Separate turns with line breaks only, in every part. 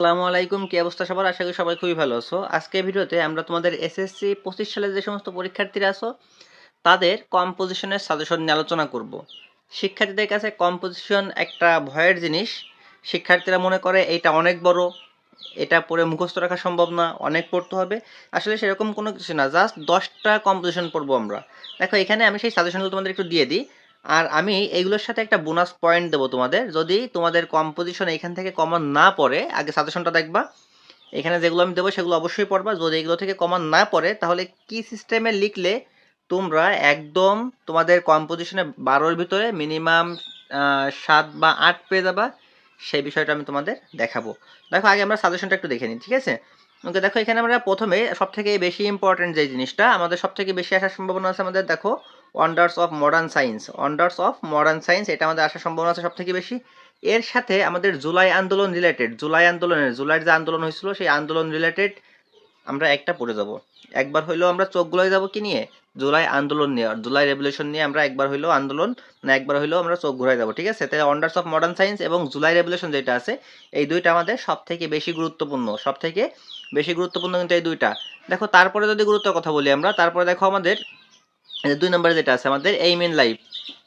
আসসালামু আলাইকুম। কি অবস্থা সবার? আশা করি সবাই খুবই ভালো আছো। আজকে ভিডিওতে আমরা তোমাদের এসএসসি পঁচিশ সালে যে সমস্ত পরীক্ষার্থীরা আছো, তাদের কম্পোজিশনের সাজেশন নিয়ে আলোচনা করব। শিক্ষার্থীদের কাছে কম্পোজিশন একটা ভয়ের জিনিস। শিক্ষার্থীরা মনে করে এটা অনেক বড়, এটা পড়ে মুখস্থ রাখা সম্ভব না, অনেক পড়তে হবে। আসলে সেরকম কোনো কিছু না জাস্ট দশটা কম্পোজিশন পড়ব আমরা। দেখো, এখানে আমি সেই সাজেশনগুলো তোমাদের একটু দিয়ে দিই। আর আমি এইগুলোর সাথে একটা বোনাস পয়েন্ট দেবো তোমাদের। যদি তোমাদের কম্পোজিশন এখান থেকে কমন না পড়ে, আগে সাজেশনটা দেখবা। এখানে যেগুলো আমি দেবো সেগুলো অবশ্যই পড়বা। যদি এগুলো থেকে কমন না পড়ে, তাহলে কি সিস্টেমে লিখলে তোমরা একদম তোমাদের কম্পোজিশনে বারোর ভিতরে মিনিমাম সাত বা আট পেয়ে যাবা। সেই বিষয়টা আমি তোমাদের দেখাবো। দেখো, আগে আমরা সাজেশনটা একটু দেখে নিই, ঠিক আছে? ওকে, দেখো, এখানে আমরা প্রথমে সব থেকে বেশি ইম্পর্টেন্ট যে জিনিসটা, আমাদের সব থেকে বেশি আসার সম্ভাবনা আছে আমাদের, দেখো wonders of modern science wonders of modern science এটা আমাদের আসার সম্ভাবনা আছে সবথেকে বেশি। এর সাথে আমাদের জুলাই আন্দোলন রিলেটেড জুলাই আন্দোলনের, জুলাইয়ের যে আন্দোলন হয়েছিল, সেই আন্দোলন রিলেটেড আমরা একটা পড়ে যাব। একবার হইলেও আমরা চোখগুলোয় যাব কি নিয়ে? জুলাই আন্দোলন নিয়ে জুলাই রেভলিউশন নিয়ে আমরা একবার হইলেও আন্দোলন, না একবার হইলেও আমরা চোখ ঘুরাই যাব, ঠিক আছে? তাহলে ওয়ান্ডার্স অফ মডার্ন সায়েন্স এবং জুলাই রেভলিউশন যেটা আছে, এই দুইটা আমাদের সব থেকে বেশি গুরুত্বপূর্ণ সব থেকে বেশি গুরুত্বপূর্ণ কিন্তু এই দুইটা। দেখো, তারপরে যদি গুরুত্বের কথা বলি আমরা, তারপরে দেখো আমাদের দুই নম্বরে যেটা আছে, আমাদের এইম ইন লাইফ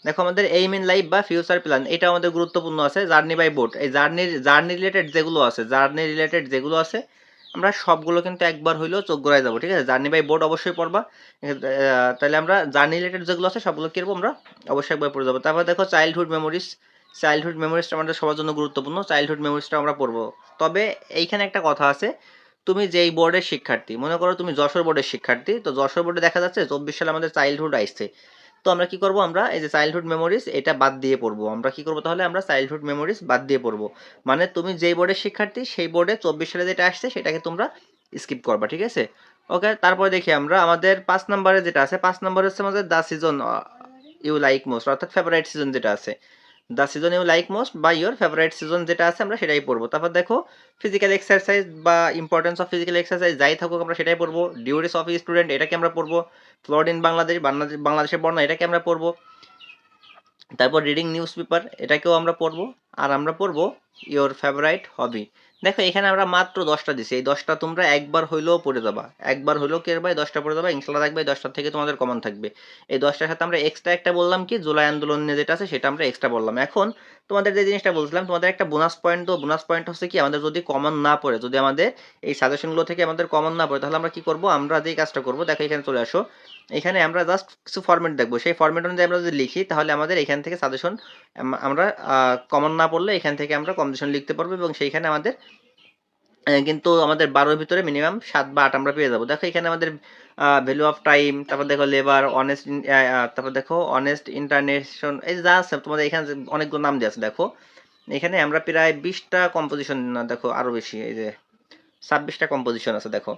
দেখো আমাদের এইম ইন লাইফ বা ফিউচার প্ল্যান এটা আমাদের গুরুত্বপূর্ণ আছে জার্নি বাই বোট এই জার্নির জার্নি রিলেটেড যেগুলো আছে জার্নি রিলেটেড যেগুলো আছে, আমরা সবগুলো কিন্তু একবার হইলেও চোখ গোড়ায় যাব, ঠিক আছে? জার্নি বাই বোর্ড অবশ্যই পড়বা। তাহলে আমরা জার্নি রিলেটেড যেগুলো আছে, সবগুলো কি আমরা অবশ্যই একবার পড়ে যাব। তারপর দেখো চাইল্ডহুড মেমোরিজ চাইল্ডহুড মেমোরিজটা আমাদের সবার জন্য গুরুত্বপূর্ণ। চাইল্ডহুড মেমোরিজটা আমরা পড়ব। তবে এইখানে একটা কথা আছে তুমি যেই বোর্ডের শিক্ষার্থী, মনে করো তুমি যশোর বোর্ডের শিক্ষার্থী, তো যশোর বোর্ডে দেখা যাচ্ছে চব্বিশ সালে আমাদের চাইল্ডহুড আসছে। তো আমরা কি করব আমরা, এই যে চাইল্ডহুড মেমোরিজ এটা বাদ দিয়ে পড়ব। আমরা কি করব তাহলে? আমরা চাইল্ডহুড মেমোরিজ বাদ দিয়ে পড়ব। মানে তুমি যেই বোর্ডের শিক্ষার্থী, সেই বোর্ডে চব্বিশ সালে যেটা আসছে, সেটাকে তোমরা স্কিপ করবা, ঠিক আছে? ওকে তারপরে দেখি আমরা, আমাদের পাঁচ নম্বরে যেটা আছে, পাঁচ নম্বরে হচ্ছে আমাদের the season you like most অর্থাৎ ফেভারাইট সিজন যেটা আছে। The season you like most বা ইউর ফেভারাইট সিজন যেটা আছে, আমরা সেটাই পড়ব। তারপর দেখো ফিজিক্যাল এক্সারসাইজ বা ইম্পর্টেন্স অফ ফিজিক্যাল এক্সারসাইজ যাই থাকুক, আমরা সেটাই পড়ব। ডিউরিস অফ স্টুডেন্ট এটাকে আমরা পড়ব। ফ্লড ইন বাংলাদেশ বাংলাদেশ বাংলাদেশের বর্ণনা এটাকে আমরা পড়ব। তারপর রিডিং নিউজ পেপার এটাকেও আমরা পড়ব। আর আমরা পড়ব ইওর ফেভারাইট হবি দেখো, এখানে আমরা মাত্র দশটা দিছি। এই দশটা তোমরা একবার হইলেও পড়ে যাবা। একবার হইলেও কে ভাই দশটা পড়ে যাবা। ইনশাল্লাহ থাকবে এই দশটার থেকে তোমাদের কমন থাকবে। এই দশটার সাথে আমরা এক্সট্রা একটা বললাম কি? জুলাই আন্দোলন যেটা আছে, সেটা আমরা এক্সট্রা বললাম। এখন তোমাদের যে জিনিসটা বলছিলাম, তোমাদের একটা বোনাস পয়েন্ট তো বোনাস পয়েন্ট হচ্ছে কি? আমাদের যদি কমন না পড়ে, যদি আমাদের এই সাজেশনগুলো থেকে আমাদের কমন না পড়ে, তাহলে আমরা কি করব? আমরা যেই কাজটা করব, দেখো এখানে চলে আসো। এখানে আমরা জাস্ট কিছু ফরম্যাট দেখব। সেই ফরম্যাট অনুযায়ী আমরা যদি লিখি, তাহলে আমাদের এখান থেকে সাজেশন আমরা কমন না পড়লে এখান থেকে আমরা কম্পিটিশন লিখতে পারব এবং সেইখানে আমাদের কিন্তু আমাদের বারোর ভিতরে মিনিমাম সাত বা আট আমরা পেয়ে যাব। দেখো এখানে আমাদের ভ্যালু অফ টাইম তারপর দেখো লেবার অনেস্ট তারপর দেখো অনেস্ট ইন্টারনেশন এই যা আছে তোমাদের এখানে অনেকগুলো নাম দেওয়া আছে, দেখো। এখানে আমরা প্রায় বিশটা কম্পোজিশন দেখো আরও বেশি, এই যে ছাব্বিশটা কম্পোজিশন আছে, দেখো।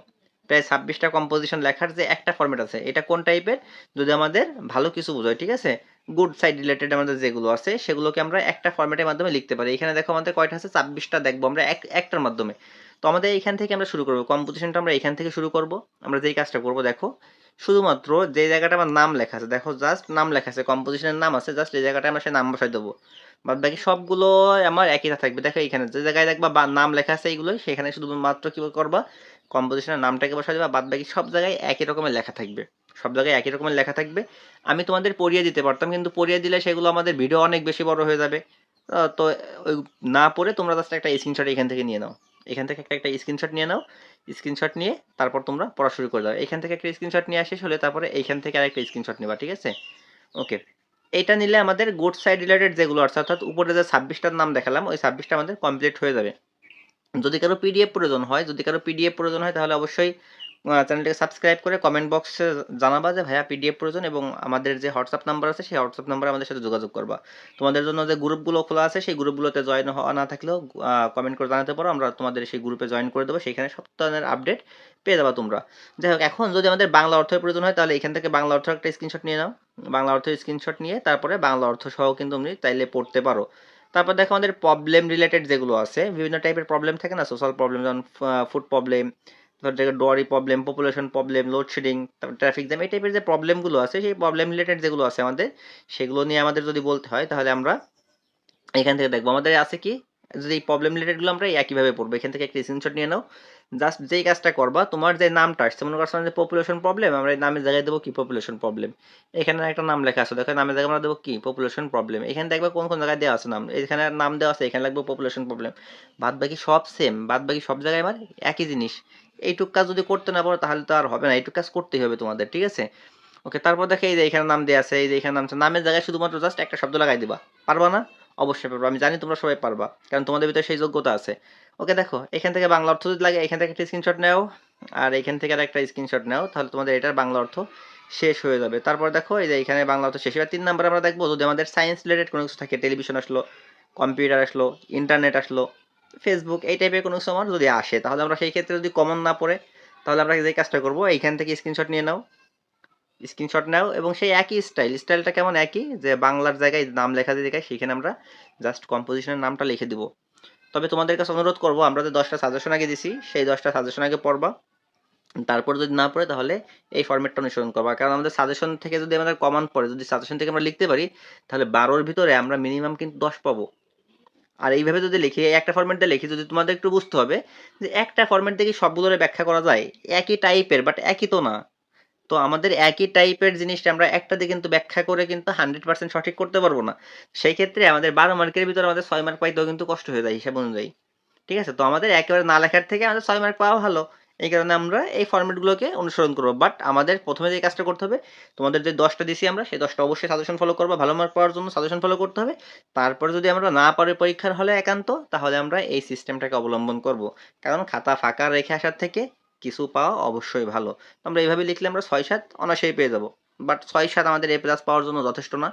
প্রায় ছাব্বিশটা কম্পোজিশন লেখার যে একটা ফরম্যাট আছে, এটা কোন টাইপের যদি আমাদের ভালো কিছু বোঝায়, ঠিক আছে? গুড সাইড রিলেটেড আমাদের যেগুলো আছে, সেগুলোকে আমরা একটা ফরম্যাটের মাধ্যমে লিখতে পারি। এখানে দেখো আমাদের কয়টা আছে? ছাব্বিশটা দেখব আমরা এক, একটার মাধ্যমে। তো আমাদের এইখান থেকে আমরা শুরু করব। কম্পোজিশনটা আমরা এখান থেকে শুরু করব। আমরা যেই কাজটা করব, দেখো, শুধুমাত্র যে জায়গাটা আমার নাম লেখা আছে, দেখো জাস্ট নাম লেখা আছে কম্পোজিশনের নাম আছে জাস্ট এই জায়গাটা আমরা সেই নাম বসাই দেবো। বাদ বাকি সবগুলো আমার একই থাকবে। দেখো এখানে যে জায়গায় দেখবা বা নাম লেখা আছে এইগুলো সেখানে শুধুমাত্র কি করবা? কম্পোজিশনের নামটাকে বসাই দেবা। বাদ বাকি সব জায়গায় একই রকমের লেখা থাকবে। সব জায়গায় একই রকমের লেখা থাকবে। আমি তোমাদের পড়িয়ে দিতে পারতাম, কিন্তু পড়িয়ে দিলে সেগুলো আমাদের ভিডিও অনেক বেশি বড় হয়ে যাবে। তো ওই না পড়ে তোমরা জাস্ট একটা স্ক্রিনশট এখান থেকে নিয়ে নাও। এখান থেকে একটা একটা স্ক্রিনশট নিয়ে নাও। স্ক্রিনশট নিয়ে তারপর তোমরা পড়া শুরু করে দাও। এখান থেকে একটা স্ক্রিনশট নিয়ে আসিস হলে তারপরে এইখান থেকে আরেকটা স্ক্রিনশট নেবা, ঠিক আছে? ওকে এটা নিলে আমাদের গুড সাইড রিলেটেড যেগুলো আছে, অর্থাৎ উপরে যে ছাব্বিশটার নাম দেখালাম, ওই ছাব্বিশটা আমাদের কমপ্লিট হয়ে যাবে। যদি কারও পিডিএফ প্রয়োজন হয়, যদি কারও পিডিএফ প্রয়োজন হয়, তাহলে অবশ্যই চ্যানেলটাকে সাবস্ক্রাইব করে কমেন্ট বক্সে জানাবা যে, ভাইয়া পিডিএফ প্রয়োজন এবং আমাদের যে হোয়াটসঅ্যাপ নাম্বার আছে, সেই হোয়াটসঅ্যাপ নাম্বারে আমাদের সাথে যোগাযোগ করবা। তোমাদের জন্য যে গ্রুপগুলো খোলা আছে, সেই গ্রুপগুলোতে জয়েন হওয়া না থাকলেও কমেন্ট করে জানাতে পারো। আমরা তোমাদের সেই গ্রুপে জয়েন করে দেবো। সেখানে সব আপডেট পেয়ে যাবা তোমরা। যাই হোক, এখন যদি আমাদের বাংলা অর্থের প্রয়োজন হয়, তাহলে এখান থেকে বাংলা অর্থ একটা স্ক্রিনশট নিয়ে নাও। বাংলা অর্থের স্ক্রিনশট নিয়ে তারপরে বাংলা অর্থ সহ কিন্তু তুমি চাইলে পড়তে পারো। তারপর দেখো আমাদের প্রবলেম রিলেটেড যেগুলো আছে, বিভিন্ন টাইপের প্রবলেম থাকে না? সোশ্যাল প্রবলেম যেমন ফুড প্রবলেম তারপর dowry problem population problem load shedding তারপর ট্রাফিক জ্যাম এই টাইপের যে প্রবলেমগুলো আছে, সেই প্রবলেম রিলেটেড যেগুলো আছে আমাদের, সেগুলো নিয়ে আমাদের যদি বলতে হয়, তাহলে আমরা এখান থেকে দেখব। আমাদের আছে কি, যদি এই প্রবলেম রিলেটেডগুলো আমরা একইভাবে পড়ব। এখান থেকে একটা স্ক্রিনশট নিয়ে নাও। জাস্ট যেই কাজটা করবা, তোমার যে নামটা আসছে, মনে করছ যে পপুলেশন প্রবলেম আমরা এই নামের জায়গায় দেবো কি পপুলেশন প্রবলেম এখানে একটা নাম লেখা আছে, দেখো নামের জায়গায় আমরা দেবো কি পপুলেশন প্রবলেম এখানে দেখবা কোন কোন জায়গায় দেওয়া আছে নাম। এখানে নাম দেওয়া আছে, এখানে লাগবে পপুলেশন প্রবলেম বাদ বাকি সব সেম বাদ বাকি সব জায়গায় আমার একই জিনিস। এইটুক কাজ যদি করতে না পারো, তাহলে তো আর হবে না। এইটুক কাজ করতেই হবে তোমাদের, ঠিক আছে? ওকে তারপর দেখে এই যে এখানে নাম দেওয়া আছে, এই যে এখানে নাম আছে, নামের জায়গায় শুধুমাত্র জাস্ট একটা শব্দ লাগাই দিবা। পারবা না? অবশ্যই পারব। আমি জানি তোমরা সবাই পারবা, কারণ তোমাদের ভিতরে সেই যোগ্যতা আছে। ওকে দেখো, এখান থেকে বাংলা অর্থ যদি লাগে, এখান থেকে একটা স্ক্রিনশট নাও, আর এখান থেকে আর একটা স্ক্রিনশট নাও, তাহলে তোমাদের এটার বাংলা অর্থ শেষ হয়ে যাবে। তারপর দেখো, এই যে এখানে বাংলা অর্থ শেষ। এবার তিন নাম্বার আমরা দেখব, যদি আমাদের সায়েন্স রিলেটেড কোনো কিছু থাকে টেলিভিশন আসলো কম্পিউটার আসলো ইন্টারনেট আসলো ফেসবুক এই টাইপের কোনো আমার যদি আসে, তাহলে আমরা সেই ক্ষেত্রে যদি কমন না পড়ে, তাহলে আমরা যে কাজটা করব, এইখান থেকে স্ক্রিনশট নিয়ে নাও। স্ক্রিনশট নাও এবং সেই একই স্টাইল স্টাইলটা কেমন একই? যে বাংলার জায়গায় নাম লেখা দিয়ে দেখায় সেখানে আমরা জাস্ট কম্পোজিশনের নামটা লিখে দিব। তবে তোমাদের কাছে অনুরোধ করব, আমরা যে দশটা সাজেশন আগে দিছি, সেই দশটা সাজেশন আগে পড়বা। তারপর যদি না পড়ে, তাহলে এই ফর্মেটটা অনুসরণ করবা। কারণ আমাদের সাজেশন থেকে যদি আমাদের কমন পড়ে, যদি সাজেশন থেকে আমরা লিখতে পারি, তাহলে বারোর ভিতরে আমরা মিনিমাম কিন্তু দশ পাবো। আর এইভাবে যদি লিখি একটা ফর্মেট দিয়ে লিখি যদি তোমাদের একটু বুঝতে হবে যে একটা ফর্মেট থেকে সবগুলোরে ব্যাখ্যা করা যায়? একই টাইপের বাট একই তো না। তো আমাদের একই টাইপের জিনিসটা আমরা একটা দিয়ে কিন্তু ব্যাখ্যা করে কিন্তু হান্ড্রেড পার্সেন্ট সঠিক করতে পারব না। সেই ক্ষেত্রে আমাদের বারো মার্কের ভিতরে আমাদের ছয় মার্ক পাইতেও কিন্তু কষ্ট হয়ে যায় হিসাব অনুযায়ী। ঠিক আছে? তো আমাদের একেবারে না লেখার থেকে আমাদের ছয় মার্ক পাওয়া ভালো। এই কারণে আমরা এই ফর্মেটগুলোকে অনুসরণ করব। বাট আমাদের প্রথমে যে কাজটা করতে হবে, তোমাদের যে দশটা দিছি আমরা, সেই দশটা অবশ্যই সাজেশন ফলো করব। ভালো মার্ক পাওয়ার জন্য সাজেশন ফলো করতে হবে। তারপরে যদি আমরা না পারি পরীক্ষার হলে একান্ত, তাহলে আমরা এই সিস্টেমটাকে অবলম্বন করব। কারণ খাতা ফাঁকা রেখে আসার থেকে কিছু পাওয়া অবশ্যই ভালো। আমরা এইভাবে লিখলে আমরা ছয় সাত অনায়াসেই পেয়ে যাব। বাট ছয় সাত আমাদের এ প্লাস পাওয়ার জন্য যথেষ্ট না,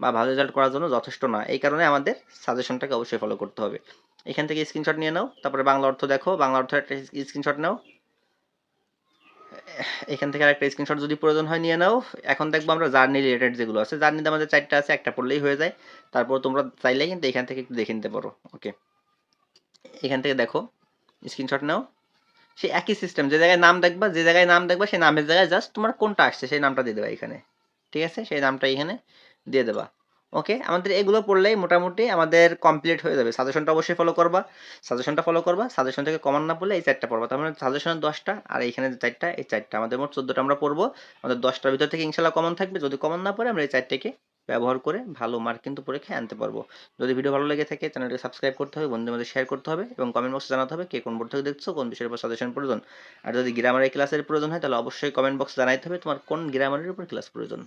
বা ভালো রেজাল্ট করার জন্য যথেষ্ট না। এই কারণে আমাদের সাজেশনটাকে অবশ্যই ফলো করতে হবে। এখান থেকে স্ক্রিনশট নিয়ে নাও, তারপরে বাংলা অর্থ দেখো। বাংলা অর্থ একটা স্ক্রিনশট নাও। এখান থেকে আরেকটা স্ক্রিনশট যদি প্রয়োজন হয় নিয়ে নাও। এখন দেখব আমরা জার্নি রিলেটেড যেগুলো আছে। জার্নিতে আমাদের চারটা আছে, একটা পড়লেই হয়ে যায়। তারপর তোমরা চাইলে কিন্তু এখান থেকে একটু দেখে নিতে পারো। ওকে এখান থেকে দেখো স্ক্রিনশট নাও। সেই একই সিস্টেম যে জায়গায় নাম দেখবা, যে জায়গায় নাম দেখবা, সেই নামের জায়গায় জাস্ট তোমার কোনটা আসছে, সেই নামটা দিয়ে দেবা এখানে। ঠিক আছে? সেই নামটা এখানে দিয়ে দেবা। ওকে আমাদের এগুলো পড়লেই মোটামুটি আমাদের কমপ্লিট হয়ে যাবে। সাজেশনটা অবশ্যই ফলো করবা। সাজেশনটা ফলো করবা। সাজেশন থেকে কমান না পড়লে এই চারটা পড়বা। তার মানে সাজেশনের দশটা আর এইখানে যে চারটা, এই চারটা। আমাদের মোট চোদ্দোটা আমরা পড়ব। আমাদের দশটার ভিতর থেকে ইনশাল্লাহ কমন থাকবে। যদি কমন না পড়ে, আমরা এই চারটাকে ব্যবহার করে ভালো মার্ক কিন্তু পরীক্ষায় আনতে পারব। যদি ভিডিও ভালো লেগে থাকে চ্যানেলটি সাবস্ক্রাইব করতে হবে, বন্ধুদের মধ্যে শেয়ার করতে হবে এবং কমেন্ট বক্সে জানাতে হবে কে কোন বোর্ড থেকে দেখছ, কোন বিষয়ের উপর সাজেশন প্রয়োজন। আর যদি গ্রামারের ক্লাসের প্রয়োজন হয়, তাহলে অবশ্যই কমেন্ট বক্সে জানাইতে হবে তোমার কোন গ্রামারের উপর ক্লাস প্রয়োজন।